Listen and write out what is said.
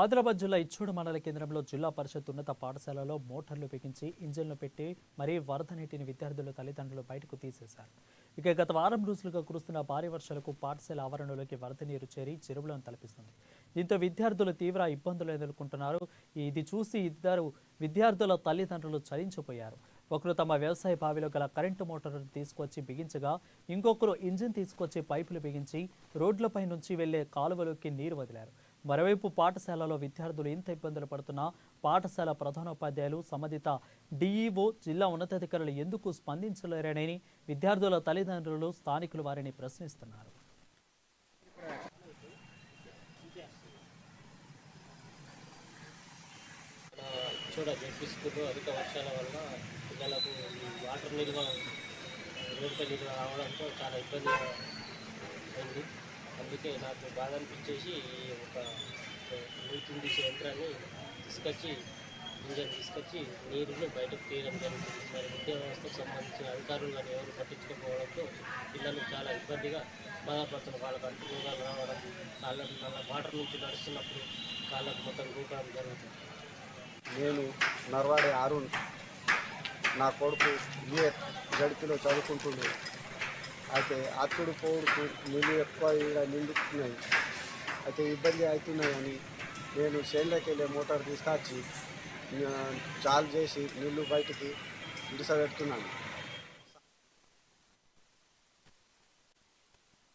ఆదిలాబాద్ జిల్లా ఇచ్చూడు మండల కేంద్రంలో జిల్లా పరిషత్ ఉన్నత పాఠశాలలో మోటార్లు బిగించి ఇంజిన్లు పెట్టి మరీ వరద నీటిని విద్యార్థుల తల్లిదండ్రులు బయటకు తీసేశారు. ఇక గత వారం రోజులుగా కురుస్తున్న భారీ వర్షాలకు పాఠశాల ఆవరణలోకి వరద నీరు చేరి చెరువులను తలపిస్తుంది. దీంతో విద్యార్థులు తీవ్ర ఇబ్బందులు ఎదుర్కొంటున్నారు. ఇది చూసి ఇద్దరు విద్యార్థుల తల్లిదండ్రులు చలించిపోయారు. ఒకరు తమ వ్యవసాయ బావిలో గల కరెంటు మోటార్ను తీసుకొచ్చి బిగించగా ఇంకొకరు ఇంజిన్ తీసుకొచ్చి పైపులు బిగించి రోడ్లపై నుంచి వెళ్ళే కాలువలోకి నీరు వదిలారు. మరోవైపు పాఠశాలలో విద్యార్థులు ఇంత ఇబ్బందులు పడుతున్నా పాఠశాల ప్రధానోపాధ్యాయులు సంబంధిత డీఈఓ జిల్లా ఉన్నతాధికారులు ఎందుకు స్పందించలేరని విద్యార్థుల తల్లిదండ్రులు స్థానికులు వారిని ప్రశ్నిస్తున్నారు. చూడ జడ్పీ స్కూల్లో అధిక వర్షాల వల్ల పిల్లలకు వాటర్ నిల్వ నిల్వ రావడంతో చాలా ఇబ్బంది అయింది. అందుకే నాకు బాధ అనిపించేసి ఒక నీటిని తీసే యంత్రాన్ని తీసుకొచ్చి ఇంజన్ తీసుకొచ్చి నీరుని బయటకు తీయడం జరుగుతుంది. మరి విద్యా వ్యవస్థకు సంబంధించిన అధికారులు కానీ ఎవరు పట్టించుకోకపోవడంతో పిల్లలు చాలా ఇబ్బందిగా బాధపడుతున్నారు. వాళ్ళకి అంటు రోగాలు రావడం కాళ్ళ మళ్ళీ వాటర్ నుంచి నడుస్తున్నప్పుడు కాళ్ళకు మొత్తం రూపడం జరుగుతుంది. నేను నర్వాడే అరుణ్. నా కొడుకు ఏ గడిపిలో చదువుకుంటుండే. అయితే అచ్చుడు పోడుకు నీళ్ళు ఎక్కువ ఇలా నిండుతున్నాయి అయితే ఇబ్బంది అవుతున్నాయని నేను చేనులోకి వెళ్ళే మోటార్ తీసుకొచ్చి చాలు చేసి నీళ్ళు బయటికి ఇడిసబెడుతున్నాను